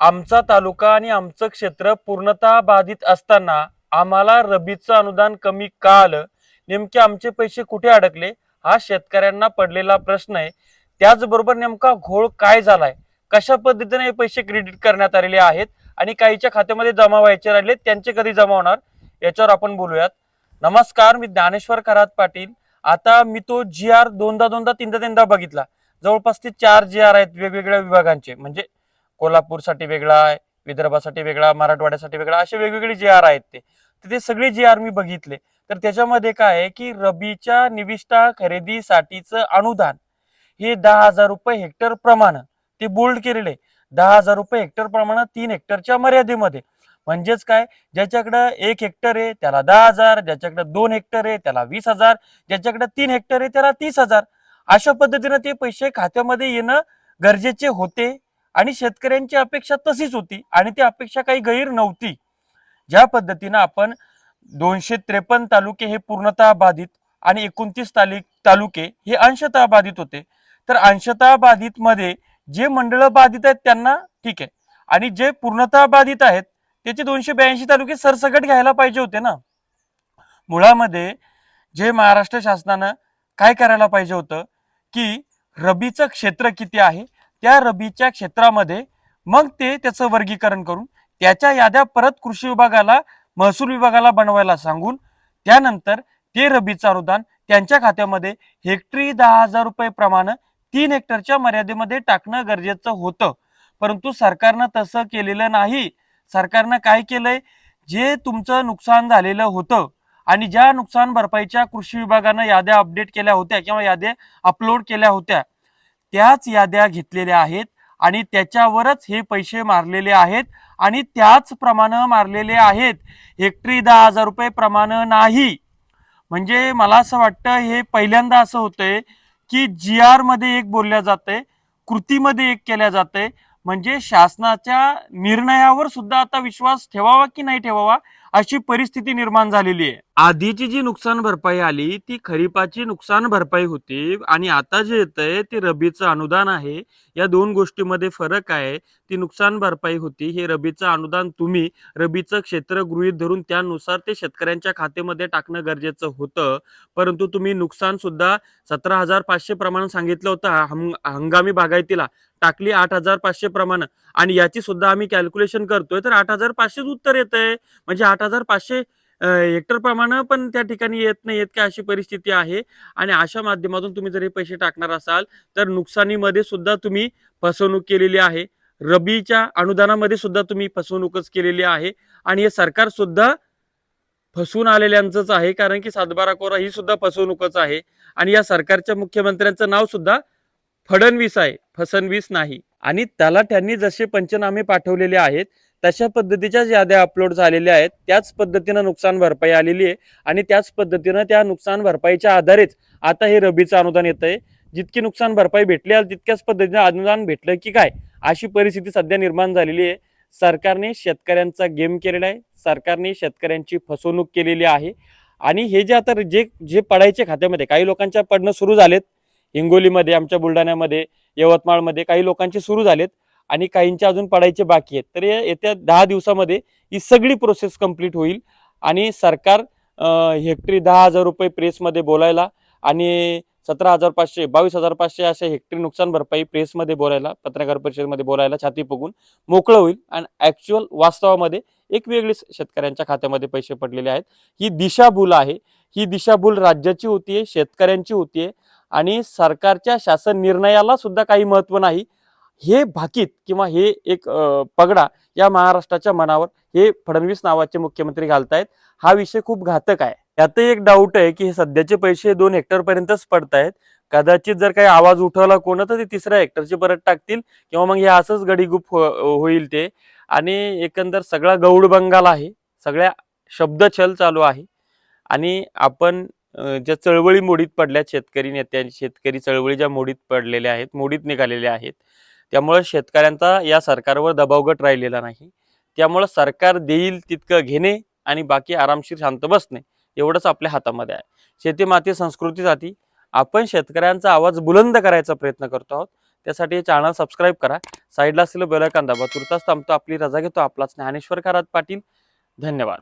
आमचा तालुका आणि आमचं क्षेत्र पूर्णतः बाधित असताना आम्हाला रबीचं अनुदान कमी का आलं? नेमके आमचे पैसे कुठे अडकले? हा शेतकऱ्यांना पडलेला प्रश्न आहे. त्याचबरोबर नेमका घोळ काय झालाय? कशा पद्धतीने हे पैसे क्रेडिट करण्यात आलेले आहेत? आणि काहीच्या खात्यामध्ये जमा व्हायचे राहिले त्यांचे कधी जमा होणार? याच्यावर आपण बोलूयात. नमस्कार मी ज्ञानेश्वर खरात पाटील. आता मी तो जी आर दोनदा दोनदा तीनदा तीनदा बघितला. जवळपास ते चार जी आर आहेत वेगवेगळ्या विभागांचे. म्हणजे कोल्हापूरसाठी वेगळा आहे विदर्भासाठी वेगळा मराठवाड्यासाठी वेगळा असे वेगवेगळे जे आर आहेत ते. तर ते सगळे जे आर मी बघितले. तर त्याच्यामध्ये काय आहे की रबीच्या निविष्ठा खरेदीसाठीचं अनुदान हे दहा हजार रुपये हेक्टर प्रमाण. ते बोल्ड केलेले दहा हजार रुपये हेक्टर प्रमाण तीन हेक्टरच्या मर्यादेमध्ये. म्हणजेच काय? ज्याच्याकडं एक हेक्टर आहे त्याला दहा हजार. ज्याच्याकडे दोन हेक्टर आहे त्याला वीस हजार. ज्याच्याकडे तीन हेक्टर आहे त्याला तीस हजार. अशा पद्धतीनं ते पैसे खात्यामध्ये येणं गरजेचे होते. आणि शेतकऱ्यांची अपेक्षा तशीच होती आणि ती अपेक्षा काही गैर नव्हती. ज्या पद्धतीनं आपण दोनशे त्रेपन्न तालुके हे पूर्णतः बाधित आणि एकोणतीस तालुक तालुके हे अंशतः बाधित होते. तर अंशतः बाधित मध्ये जे मंडळ बाधित आहेत त्यांना ठीक आहे. आणि जे पूर्णतः बाधित आहेत त्याचे दोनशे ब्याऐंशी तालुके सरसकट घ्यायला पाहिजे होते ना. मुळामध्ये जे महाराष्ट्र शासनानं काय करायला पाहिजे होतं की रबीचं क्षेत्र किती आहे त्या रबीच्या क्षेत्रामध्ये मग ते त्याचं वर्गीकरण करून त्याच्या याद्या परत कृषी विभागाला महसूल विभागाला बनवायला सांगून त्यानंतर ते रबीचं अनुदान त्यांच्या खात्यामध्ये हेक्टरी दहा हजार रुपये प्रमाणे तीन हेक्टरच्या मर्यादेमध्ये टाकणं गरजेचं होतं. परंतु सरकारनं तसं केलेलं नाही. सरकारनं काय केलंय? जे तुमचं नुकसान झालेलं होतं आणि ज्या नुकसान भरपाईच्या कृषी विभागानं याद्या अपडेट केल्या होत्या किंवा याद्या अपलोड केल्या होत्या त्याच याद्या घेतलेल्या आहेत आणि त्याच्यावरच हे पैसे मारलेले आहेत आणि त्याच प्रमाणे मारलेले आहेत. हेक्टरी दहा हजार रुपये प्रमाणे नाही. म्हणजे मला असं वाटतं हे पहिल्यांदा असं होतंय की जी आरमध्ये एक बोलल्या जातंय कृतीमध्ये एक केल्या जातंय. म्हणजे शासनाच्या निर्णयावर सुद्धा आता विश्वास ठेवावा की नाही ठेवावा अशी परिस्थिती निर्माण झालेली आहे. आधीची जी नुकसान भरपाई आली ती खरीपाची नुकसान भरपाई होती आणि आता जे येतंय ते रबीचं अनुदान आहे. या दोन गोष्टीमध्ये फरक आहे. ती नुकसान भरपाई होती हे रबीचं अनुदान तुम्ही रबीचं क्षेत्र गृहीत धरून त्यानुसार ते शेतकऱ्यांच्या खात्यामध्ये टाकणं गरजेचं होतं. परंतु तुम्ही नुकसान सुद्धा सतरा हजार पाचशे प्रमाण सांगितलं होतं हंगामी बागायतीला. टाकली आठ हजार पाचशे प्रमाण. आणि याची सुद्धा आम्ही कॅल्क्युलेशन करतोय तर आठ हजार पाचशेच उत्तर येत आहे म्हणजे आठ हजार पाचशे हेक्टर प्रमाणे पण त्या ठिकाणी येत नाही येत का अशी परिस्थिती आहे. आणि अशा माध्यमातून तुम्ही जर हे पैसे टाकणार असाल तर नुकसानीमध्ये सुद्धा तुम्ही फसवणूक केलेली आहे. रबीच्या अनुदानामध्ये सुद्धा तुम्ही फसवणूकच केलेली आहे. आणि हे सरकार सुद्धा फसवून आलेल्यांचंच आहे कारण की सातबारा कोरा ही सुद्धा फसवणूकच आहे. आणि या सरकारच्या मुख्यमंत्र्यांचं नाव सुद्धा फडणवीस आहे फसणवीस नाही. आणि त्याला त्यांनी जसे पंचनामे पाठवलेले आहेत तशा पद्धतीच्याच याद्या अपलोड झालेल्या आहेत. त्याच पद्धतीनं नुकसान भरपाई आलेली आहे आणि त्याच पद्धतीनं त्या नुकसान भरपाईच्या आधारेच आता हे रबीचं अनुदान येत आहे जितकी नुकसान भरपाई भेटली आहे, तितक्याच पद्धतीनं अनुदान भेटलं की काय? अशी परिस्थिती सध्या निर्माण झालेली आहे. सरकारने शेतकऱ्यांचा गेम केलेला आहे. सरकारने शेतकऱ्यांची फसवणूक केलेली आहे. आणि हे जे आता जे जे पडायचे खात्यामध्ये काही लोकांच्या पडणं सुरू झालेत. हिंगोलीमध्ये आमच्या बुलढाण्यामध्ये यवतमाळमध्ये काही लोकांचे सुरू झालेत. आणि काहींचे अजून पडायचे बाकी आहेत. तर येत्या दहा दिवसामध्ये ही सगळी प्रोसेस कंप्लीट होईल आणि सरकार हेक्टरी दहा हजार रुपये प्रेसमध्ये बोलायला आणि सतरा हजार पाचशे बावीस हजार पाचशे असे हेक्टरी नुकसान भरपाई प्रेसमध्ये बोलायला पत्रकार परिषदेमध्ये बोलायला छाती फुगून मोकळं होईल आणि ॲक्च्युअल वास्तवामध्ये एक वेगळी शेतकऱ्यांच्या खात्यामध्ये पैसे पडलेले आहेत. ही दिशाभूल आहे. ही दिशाभूल राज्याची होतीये शेतकऱ्यांची होतीये आणि सरकारच्या शासन निर्णयाला सुद्धा काही महत्त्व नाही. हे भाकीत किंवा हे एक पगडा या महाराष्ट्राच्या मनावर हे फडणवीस नावाचे मुख्यमंत्री घालतायत. हा विषय खूप घातक आहे. यातही एक डाऊट आहे की हे सध्याचे पैसे दोन हेक्टर पर्यंतच पडतायत. कदाचित जर काही आवाज उठवला कोण तर ते तिसऱ्या हेक्टरचे परत टाकतील किंवा मग हे असंच गडीगुप हो- होईल ते. आणि एकंदर सगळा गौड बंगाल आहे. सगळ्या शब्दछल चालू आहे. आणि आपण ज्या चळवळी मोडीत पडल्या शेतकरी नेत्यांची शेतकरी चळवळी ज्या मोडीत पडलेल्या आहेत मोडीत निघालेल्या आहेत त्यामुळे शेतकऱ्यांचा या सरकारवर दबावगट राहिलेला नाही. त्यामुळं सरकार देईल तितकं घेणे आणि बाकी आरामशीर शांत बसणे एवढंच आपल्या हातामध्ये आहे. शेती माती संस्कृतीसाठी आपण शेतकऱ्यांचा आवाज बुलंद करायचा प्रयत्न करतो आहोत. त्यासाठी चॅनल सबस्क्राईब करा. साईडला असलेलं बेल आयकॉन दाबा. तुर्तास थांबतो. आपली रजा घेतो. आपलाच ज्ञानेश्वर खरात पाटील. धन्यवाद.